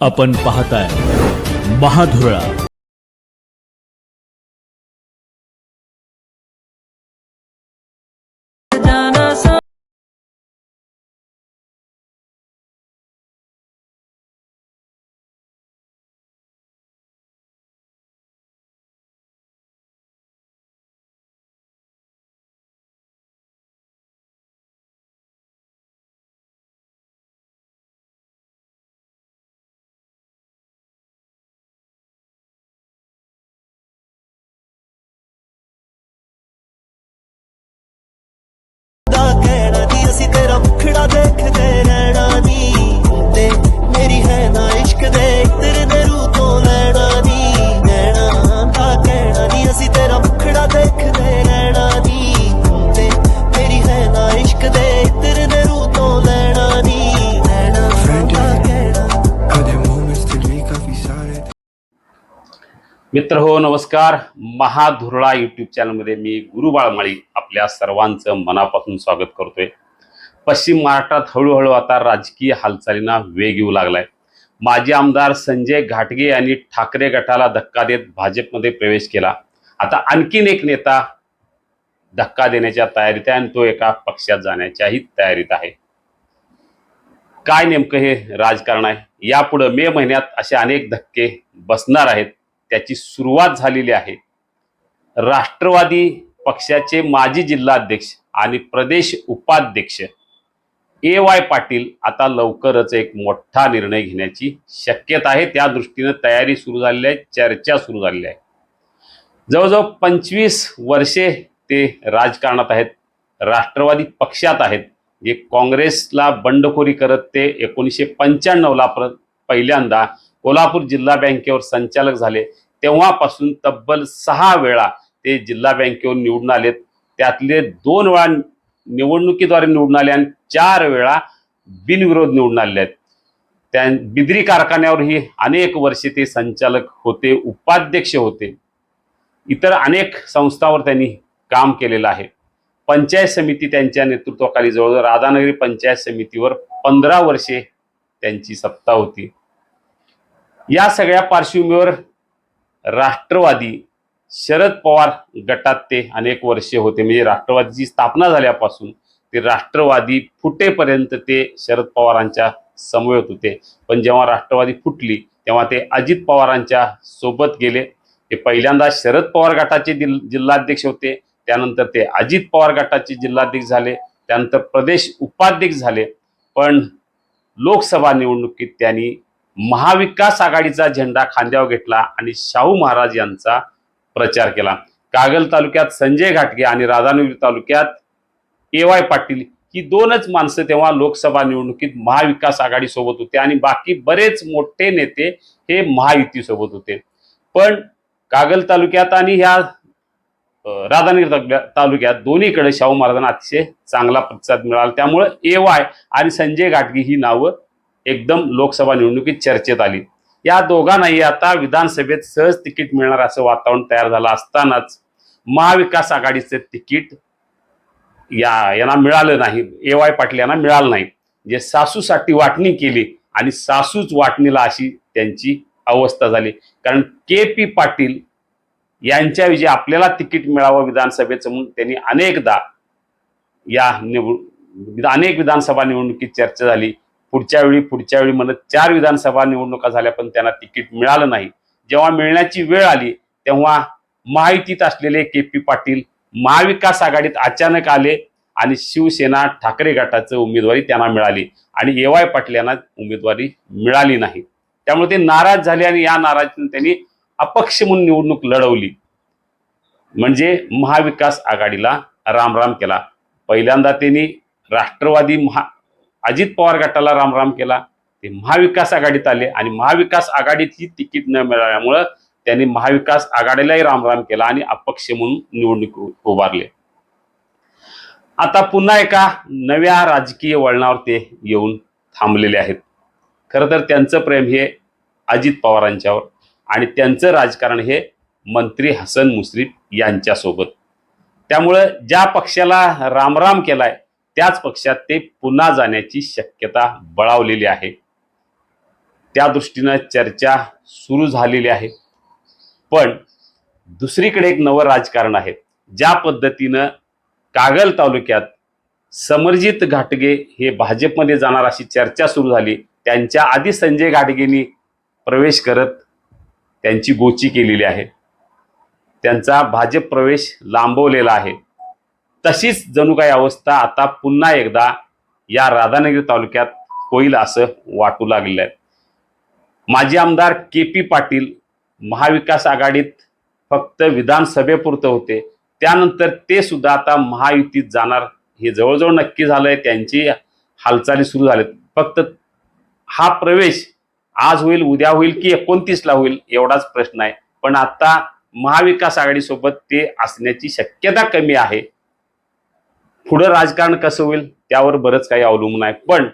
आपण पाहताय महाधुरळा. मित्र हो नमस्कार. महाधुरळा युट्यूब चॅनलमध्ये मी गुरु माळी आपल्या सर्वांचं मनापासून स्वागत करतोय. पश्चिम महाराष्ट्रात हळूहळू आता राजकीय हालचालींना वेग येऊ लागलाय. माजी आमदार संजय घाटगे यांनी ठाकरे गटाला धक्का देत भाजपमध्ये प्रवेश केला. आता आणखीन एक नेता धक्का देण्याच्या तयारीत आहे आणि तो एका पक्षात जाण्याच्याही तयारीत आहे. काय नेमकं हे राजकारण आहे? यापुढं मे महिन्यात असे अनेक धक्के बसणार आहेत. त्याची सुरुवात झालेली आहे. राष्ट्रवादी पक्षाचे माजी जिल्हाध्यक्ष आणि प्रदेश उपाध्यक्ष ए वाय पाटील आता लवकरच एक मोठा निर्णय घेण्याची शक्यता आहे. त्या दृष्टीनं तयारी सुरू झालेली आहे चर्चा सुरू झालेली आहे. जवळजवळ पंचवीस वर्षे ते राजकारणात आहेत राष्ट्रवादी पक्षात आहेत. जे काँग्रेसला बंडखोरी करत ते एकोणीसशे पंच्याण्णवला परत पहिल्यांदा कोल्हापूर जिल्हा बँकेवर संचालक झाले. तेव्हापासून तब्बल सहा वेळा ते जिल्हा बँकेवर निवडून आलेत. त्यातले दोन वेळा निवडणुकीद्वारे निवडून आले आणि चार वेळा बिनविरोध निवडून आलेले आहेत. त्या बिद्री कारखान्यावरही अनेक वर्षे ते संचालक होते उपाध्यक्ष होते. इतर अनेक संस्थांवर त्यांनी काम केलेलं आहे. पंचायत समिती त्यांच्या नेतृत्वाखाली जवळजवळ राधानगरी पंचायत समितीवर पंधरा वर्षे त्यांची सत्ता होती. या सगळ्या पार्श्वभूमीवर राष्ट्रवादी शरद पवार गटात ते अनेक वर्षे होते. म्हणजे राष्ट्रवादीची स्थापना झाल्यापासून ते राष्ट्रवादी फुटेपर्यंत ते शरद पवारांच्या समवेत होते. पण जेव्हा राष्ट्रवादी फुटली तेव्हा ते अजित पवारांच्या सोबत गेले. ते पहिल्यांदा शरद पवार गटाचे दिल जिल्हाध्यक्ष होते. त्यानंतर ते अजित पवार गटाचे जिल्हाध्यक्ष झाले. त्यानंतर प्रदेश उपाध्यक्ष झाले. पण लोकसभा निवडणुकीत त्यांनी महाविकास आघाडीचा झेंडा खांद्यावर घेतला आणि शाहू महाराज यांचा प्रचार केला. कागल तालुक्यात संजय घाटगे आणि राधानगरी तालुक्यात ए वाय पाटील ही दोनच माणसं तेव्हा लोकसभा निवडणुकीत महाविकास आघाडी सोबत होते आणि बाकी बरेच मोठे नेते हे महायुती सोबत होते. पण कागल तालुक्यात आणि ह्या राधानगरी तालुक्यात दोन्हीकडे शाहू महाराजांना अतिशय चांगला प्रतिसाद मिळाला. त्यामुळे ए वाय आणि संजय घाटगे ही नावं एकदम लोकसभा निवडणुकीत चर्चेत आली. या दोघांनाही आता विधानसभेत सहज तिकीट मिळणार असं वातावरण तयार झालं असतानाच महाविकास आघाडीचं तिकीट या यांना मिळालं नाही. ए वाय पाटील यांना मिळालं नाही. जे सासूसाठी वाटणी केली आणि सासूच वाटणीला अशी त्यांची अवस्था झाली. कारण के पी पाटील यांच्याविषयी आपल्याला तिकीट मिळावं विधानसभेचं म्हणून त्यांनी अनेकदा या निवड अनेक विधानसभा निवडणुकीत चर्चा झाली. पुढच्या वेळी पुढच्या वेळी म्हणत चार विधानसभा निवडणुका झाल्या पण त्यांना तिकीट मिळालं नाही. जेव्हा मिळण्याची वेळ आली तेव्हा महायुतीत असलेले के पी पाटील महाविकास आघाडीत अचानक आले आणि शिवसेना ठाकरे गटाचं उमेदवारी त्यांना मिळाली आणि ए वाय पाटील यांना उमेदवारी मिळाली नाही. त्यामुळे ते नाराज झाले आणि या नाराजीतून त्यांनी अपक्ष म्हणून निवडणूक लढवली. म्हणजे महाविकास आघाडीला रामराम केला. पहिल्यांदा त्यांनी राष्ट्रवादी महा अजित पवार गटाला रामराम केला. ते महाविकास आघाडीत आले आणि महाविकास आघाडीत ही तिकीट न मिळाल्यामुळं त्यांनी महाविकास आघाडीलाही रामराम केला आणि अपक्ष म्हणून निवडणूक उभारले. आता पुन्हा एका नव्या राजकीय वळणावर ते येऊन थांबलेले आहेत. खरं तर त्यांचं प्रेम हे अजित पवारांच्यावर आणि त्यांचं राजकारण हे मंत्री हसन मुश्रीफ यांच्यासोबत. त्यामुळं ज्या पक्षाला रामराम केलाय त्याच पक्षात ते पुन्हा जाण्याची शक्यता बळावलेली आहे. त्या दृष्टीनं चर्चा सुरू झालेली आहे. पण दुसरीकडे एक नवं राजकारण आहे. ज्या पद्धतीनं कागल तालुक्यात समरजित घाटगे हे भाजपमध्ये जाणार अशी चर्चा सुरू झाली त्यांच्या आधी संजय घाटगेंनी प्रवेश करत त्यांची गोची केलेली आहे. त्यांचा भाजप प्रवेश लांबवलेला आहे. तशीच जणू काही अवस्था आता पुन्हा एकदा या राधानगरी तालुक्यात होईल असं वाटू लागलेलं आहे. माजी आमदार के पी पाटील महाविकास आघाडीत फक्त विधानसभेपुरतं होते. त्यानंतर ते सुद्धा आता महायुतीत जाणार. हे जवळजवळ नक्की झालंय. त्यांची हालचाली सुरू झाल्यात फक्त हा प्रवेश आज होईल उद्या होईल की एकोणतीसला होईल एवढाच प्रश्न आहे. पण आता महाविकास आघाडीसोबत ते असण्याची शक्यता कमी आहे. पुढं राजकारण कसं होईल त्यावर बरंच काही अवलंबून आहे. पण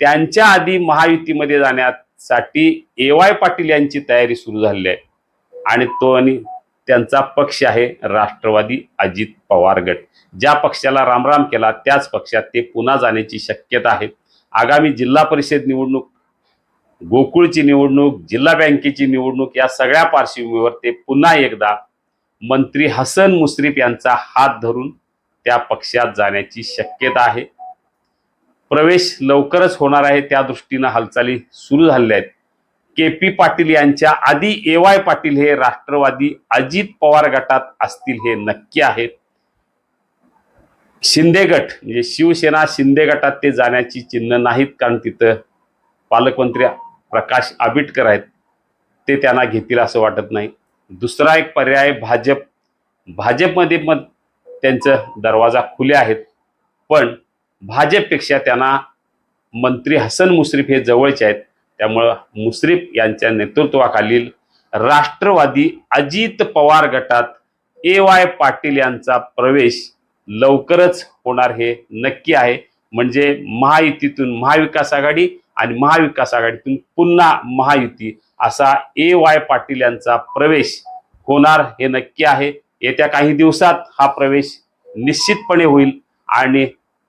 त्यांच्या आधी महायुतीमध्ये जाण्यासाठी ए वाय पाटील यांची तयारी सुरू झालेली आहे. आणि तो आणि त्यांचा पक्ष आहे राष्ट्रवादी अजित पवार गट. ज्या पक्षाला रामराम केला त्याच पक्षात ते पुन्हा जाण्याची शक्यता आहे. आगामी जिल्हा परिषद निवडणूक गोकुळची निवडणूक जिल्हा बँकेची निवडणूक या सगळ्या पार्श्वभूमीवर ते पुन्हा एकदा मंत्री हसन मुश्रीफ यांचा हात धरून त्या पक्षात जाण्याची शक्यता आहे. प्रवेश लवकरच होणार आहे. त्या दृष्टीनं हालचाली सुरू झालेल्या आहेत. के पी पाटील यांच्या आधी ए वाय पाटील हे राष्ट्रवादी अजित पवार गटात असतील हे नक्की आहे. शिंदे गट म्हणजे शिवसेना शिंदे गटात ते जाण्याची चिन्ह नाहीत कारण तिथं पालकमंत्री प्रकाश आबिटकर आहेत. ते त्यांना घेतील असं वाटत नाही. दुसरा एक पर्याय भाजप. भाजपमध्ये पण त्यांचं दरवाजा खुले आहेत. पण भाजपपेक्षा त्यांना मंत्री हसन मुश्रीफ हे जवळचे आहेत. त्यामुळं मुश्रीफ यांच्या नेतृत्वाखालील राष्ट्रवादी अजित पवार गटात ए वाय पाटील यांचा प्रवेश लवकरच होणार हे नक्की आहे. म्हणजे महायुतीतून महाविकास आघाडी आणि महाविकास आघाडीतून पुन्हा महायुती असा ए वाय पाटील यांचा प्रवेश होणार हे नक्की आहे. येत्या काही दिवसात हा प्रवेश निश्चितपणे होईल आणि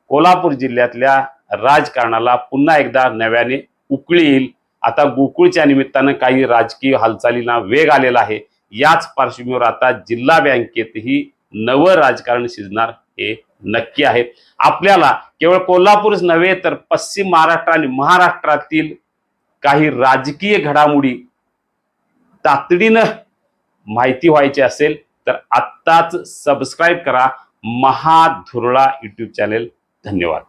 कोल्हापूर जिल्ह्यातल्या राजकारणाला पुन्हा एकदा नव्याने उकळी येईल. आता गोकुळच्या निमित्तानं काही राजकीय हालचालींना वेग आलेला आहे. याच पार्श्वभूमीवर आता जिल्हा बँकेतही नवं राजकारण शिजणार हे नक्की आहे. आपल्याला केवळ कोल्हापूरच नव्हे तर पश्चिम महाराष्ट्र आणि महाराष्ट्रातील काही राजकीय घडामोडी तातडीनं माहिती व्हायची असेल. तर आत्ताच सबस्क्राईब करा. महाधुरळा यूट्यूब चॅनेल धन्यवाद.